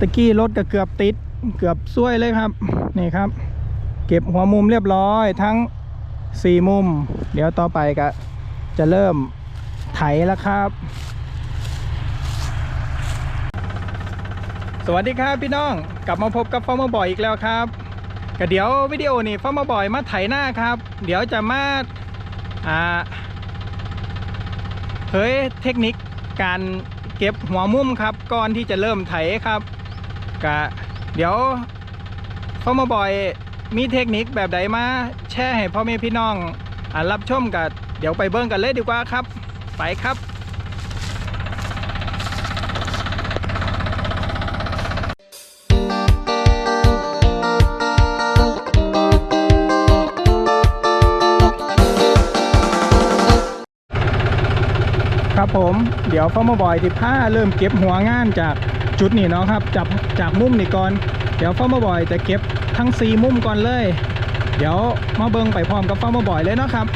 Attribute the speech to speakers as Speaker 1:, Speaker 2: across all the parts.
Speaker 1: ตะกี้รถก็เกือบติด เกือบซวยเลยครับ นี่ครับ เก็บหัวมุมเรียบร้อยทั้ง 4 มุม เดี๋ยวต่อไปก็จะเริ่มไถแล้วครับ สวัสดีครับพี่น้องกลับมาพบกับฟอร์มบอยอีกแล้วครับก็เดี๋ยววิดีโอนี้ฟอร์มบอยมาไถหน้าครับ เดี๋ยวจะมาอ่าเผยเทคนิคการเก็บหัวมุมครับก่อนที่จะเริ่มไถครับ ก็เดี๋ยวฟอร์มบอยมีเทคนิคแบบใดมาแชร์ให้พ่อแม่พี่น้องอารับชมกันเดี๋ยวไปเบิ้งกันเลยดีกว่าครับ ไปครับ ครับผม เดี๋ยวฟอร์มบอยที่ผ้าเริ่มเก็บหัวงานจาก จุดนี้เนาะครับจับจากมุมนี่ก่อน เดี๋ยวฟอร์มบอยจะเก็บทั้ง4มุมก่อนเลย เดี๋ยวมาเบิงไปพร้อมกับฟอร์มบอยเลยเนาะครับ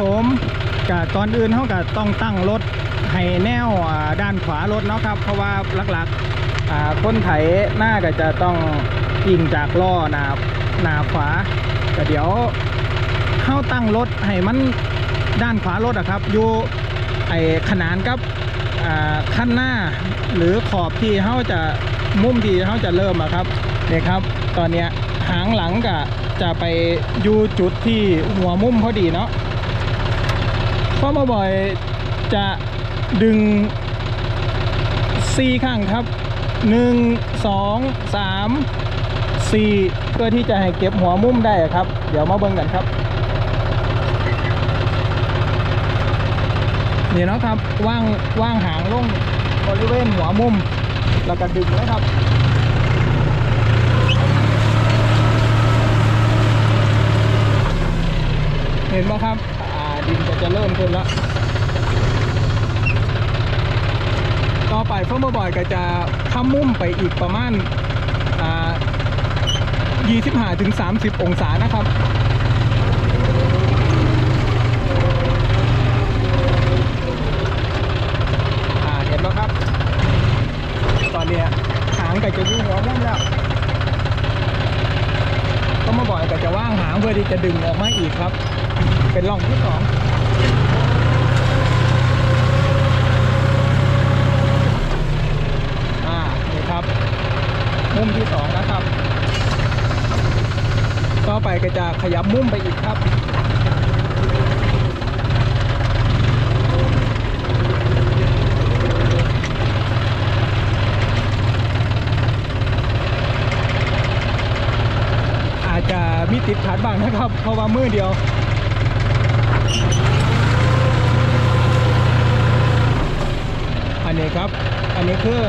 Speaker 1: ผม กะก่อนอื่นเขาก็ต้องตั้งรถให้แนวอ่าด้านขวารถเนาะครับ เพราะว่าหลักๆคนไถหน้าก็จะต้องยิงจากล้อหนาหนาขวาแต่เดี๋ยวเข้าตั้งรถให้มันด้านขวารถอะครับอยู่ไอขนานกับขั้นหน้าหรือขอบที่เขาจะมุมที่เขาจะเริ่มอะครับเนี่ยครับ ตอนเนี้ยหางหลังก็จะไปอยู่จุดที่หัวมุมพอดีเนาะ ฟอร์มาบ่อยจะดึง 4 ข้างครับ 1 2 3 4 เพื่อที่จะให้เก็บหัวมุมได้ครับ เดี๋ยวมาเบิ่งกันครับ นี่เนาะครับว่างว่างหางลงบริเวณหัวมุม แล้วก็ดึงเลยครับเห็นไหมครับ ก็จะเริ่มขึ้นแล้วต่อไปเฟิร์มบ่อยก็จะทำมุมไปอีกประมาณอ่า25ถึง30 องศานะครับเห็นไหมครับ ตอนนี้หางก็จะอยู่หัวมุ่มแล้วก็มาบ่อยก็จะว่างหางเพื่อที่จะดึงออกมาอีกครับ เป็นร่องที่สองอ่านี่ครับ มุมที่สองนะครับ ต่อไปก็จะขยับมุมไปอีกครับอาจจะมีติดขัดบ้างนะครับ เพราะว่ามือเดียว อันนี้ครับ อันนี้คือ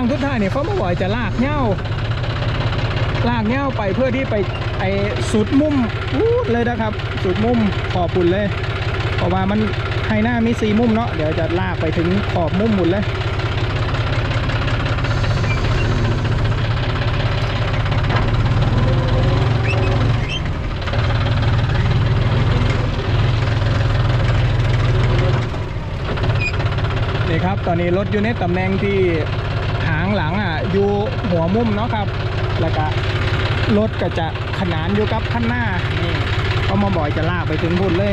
Speaker 1: างทุกท่านเนี่ยเขาไม่บ่อยจะลากเง่าลากเง่าไปเพื่อที่ไปไอสุดมุมอู้เลยนะครับ สุดมุมขอบปุ่นเลยเพราะว่ามันไฮหน้ามีสีมุมเนาะเดี๋ยวจะลากไปถึงขอบมุมหมุนเลยนี่ครับ ตอนนี้รถอยู่ในตำแหน่งที่างหลังอะอยู่หัวมุมเนาะครับ แล้วก็รถก็จะขนานอยู่กับข้างหน้านี่ก็มาบ่อยจะลากไปถึงพุ่นเลย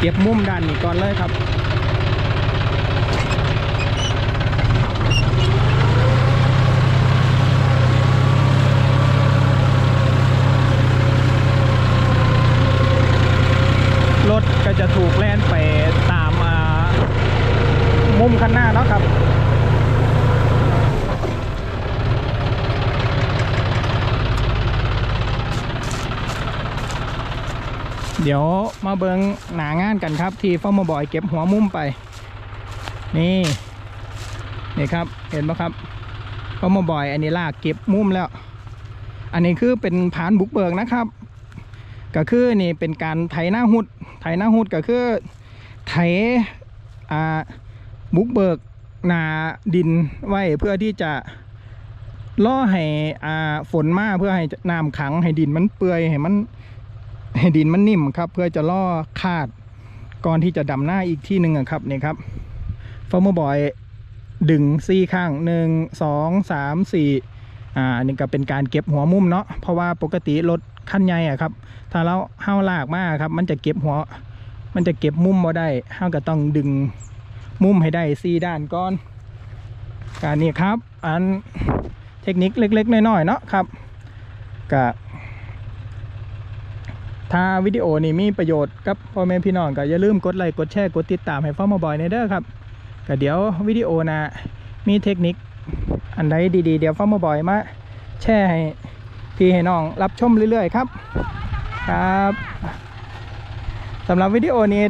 Speaker 1: เก็บมุมด้านนี้ก่อนเลยครับรถก็จะถูกแล่นไปตามอ่ามุมข้างหน้าเนาะครับ เดี๋ยวมาเบิงหนางานกันครับ ที่ฟ้ามาบอยเก็บหัวมุมไป นี่นี่ครับเห็นปะครับฟ้ามาบอยอันนี้ลากเก็บมุมแล้ว อันนี้คือเป็นผานบุกเบิกนะครับ ก็คือนี่เป็นการไถหน้าหุดไถหน้าหุดก็คือไถอ่าบุกเบิกนาดินไว้เพื่อที่จะล่อให้อ่าฝนมาเพื่อให้น้ำขังให้ดินมันเปื่อยให้มัน ให้ดินมันนิ่มครับ เพื่อจะล่อคาดก่อนที่จะดำหน้าอีกที่หนึ่งอะครับนี่ครับฟอร์มบอยดึงซี่ข้างหนึ่งสองสามสี่อ่านี่ก็เป็นการเก็บหัวมุมเนาะเพราะว่าปกติรถคันใหญ่อะครับ ถ้าเราห้าวลากมากครับ มันจะเก็บหัว มันจะเก็บมุมบ่ได้ห้าวก็ต้องดึงมุมให้ได้สี่ด้านก่อนการนี้ครับ อันเทคนิคเล็กๆน้อยๆเนาะครับกับ ถ้าวิดีโอนี้มีประโยชน์กับพ่อแม่พี่น้องก็อย่าลืมกดไลค์กดแชร์กดติดตามให้ฟ้ามาบอยในเด้อครับก็เดี๋ยววิดีโอนะมีเทคนิคอันใดดีๆ เดี๋ยวฟ้ามาบอยมาแชร์ให้พี่ให้น้องรับชมเรื่อยๆครับครับสำหรับวิดีโอนี้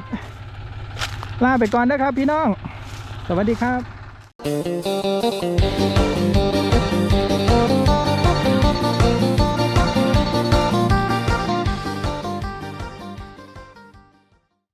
Speaker 1: ลาไปก่อนนะครับพี่น้อง สวัสดีครับ